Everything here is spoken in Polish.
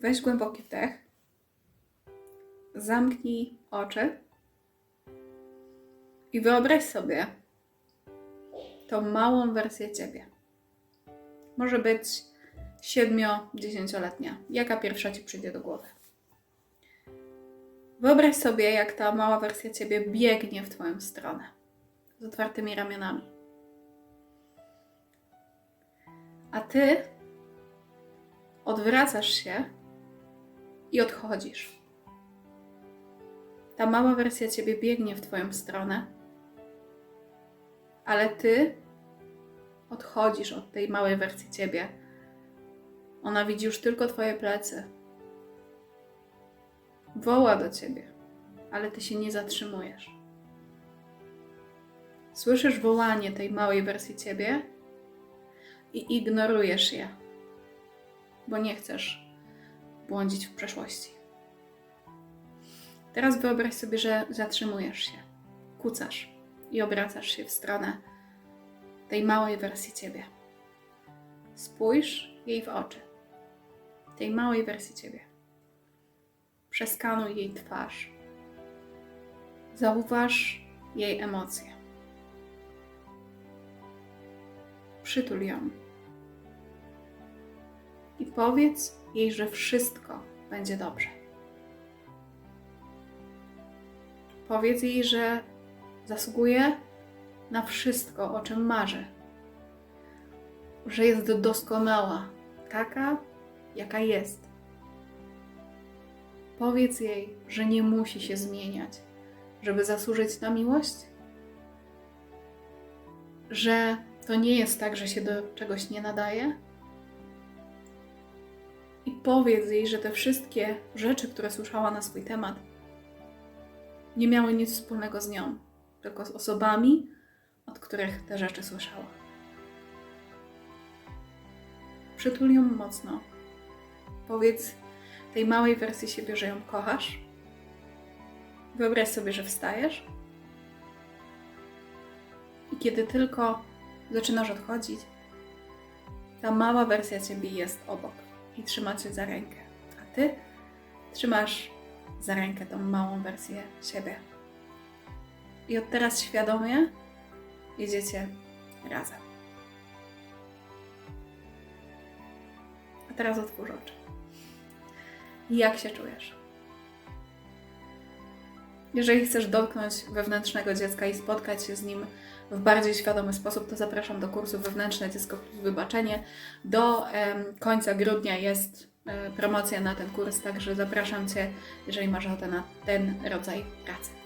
weź głęboki wdech, zamknij oczy i wyobraź sobie tą małą wersję ciebie. Może być 7-10-letnia. Jaka pierwsza ci przyjdzie do głowy? Wyobraź sobie, jak ta mała wersja ciebie biegnie w twoją stronę z otwartymi ramionami. A ty odwracasz się i odchodzisz. Ta mała wersja ciebie biegnie w twoją stronę, ale ty odchodzisz od tej małej wersji ciebie. Ona widzi już tylko twoje plecy. Woła do ciebie, ale ty się nie zatrzymujesz. Słyszysz wołanie tej małej wersji ciebie i ignorujesz je, bo nie chcesz błądzić w przeszłości. Teraz wyobraź sobie, że zatrzymujesz się, kucasz i obracasz się w stronę tej małej wersji ciebie. Spójrz jej w oczy, tej małej wersji ciebie. Przeskanuj jej twarz. Zauważ jej emocje. Przytul ją. I powiedz jej, że wszystko będzie dobrze. Powiedz jej, że zasługuje na wszystko, o czym marzy. Że jest doskonała, taka, jaka jest. Powiedz jej, że nie musi się zmieniać, żeby zasłużyć na miłość. Że to nie jest tak, że się do czegoś nie nadaje. I powiedz jej, że te wszystkie rzeczy, które słyszała na swój temat, nie miały nic wspólnego z nią, tylko z osobami, od których te rzeczy słyszała. Przytul ją mocno. Powiedz tej małej wersji siebie, że ją kochasz. Wyobraź sobie, że wstajesz. I kiedy tylko zaczynasz odchodzić, ta mała wersja ciebie jest obok i trzyma cię za rękę. A ty trzymasz za rękę tą małą wersję siebie. I od teraz świadomie jedziecie razem. A teraz otwórz oczy. Jak się czujesz? Jeżeli chcesz dotknąć wewnętrznego dziecka i spotkać się z nim w bardziej świadomy sposób, to zapraszam do kursu Wewnętrzne Dziecko plus Wybaczenie. Do em, końca grudnia jest e, promocja na ten kurs, także zapraszam Cię, jeżeli masz ochotę na ten rodzaj pracy.